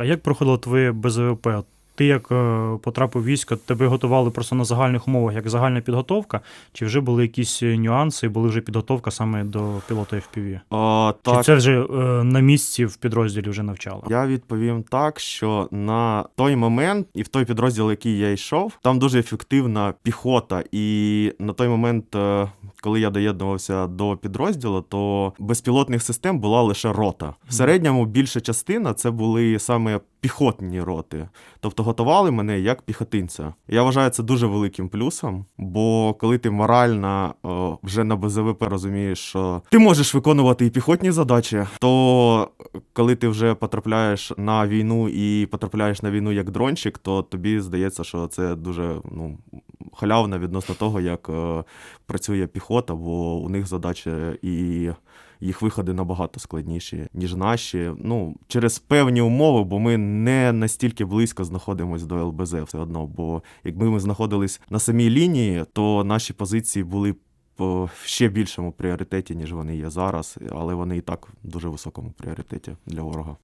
А як проходило твоє БЗВП? Ти як е, потрапив військо, тебе готували просто на загальних умовах, як загальна підготовка, чи вже були якісь е, нюанси, були вже підготовка саме до пілота FPV? А, Чи це вже е, на місці в підрозділі вже навчали? Я відповім так, що на той момент і в той підрозділ, який я йшов, там дуже ефективна піхота. І на той момент, е, коли я доєднувався до підрозділу, то безпілотних систем була лише рота. В середньому більша частина це були саме піхотні роти. Тобто готували мене як піхотинця. Я вважаю це дуже великим плюсом, бо коли ти морально о, вже на БЗВП розумієш, що ти можеш виконувати і піхотні задачі, то коли ти вже потрапляєш на війну і потрапляєш на війну як дрончик, то тобі здається, що це дуже ну, халявно відносно того, як е, працює піхота, бо у них задачі і їх виходи набагато складніші, ніж наші. Ну, через певні умови, бо ми не настільки близько знаходимося до ЛБЗ все одно. Бо якби ми знаходились на самій лінії, то наші позиції були е, в ще більшому пріоритеті, ніж вони є зараз, але вони і так в дуже високому пріоритеті для ворога.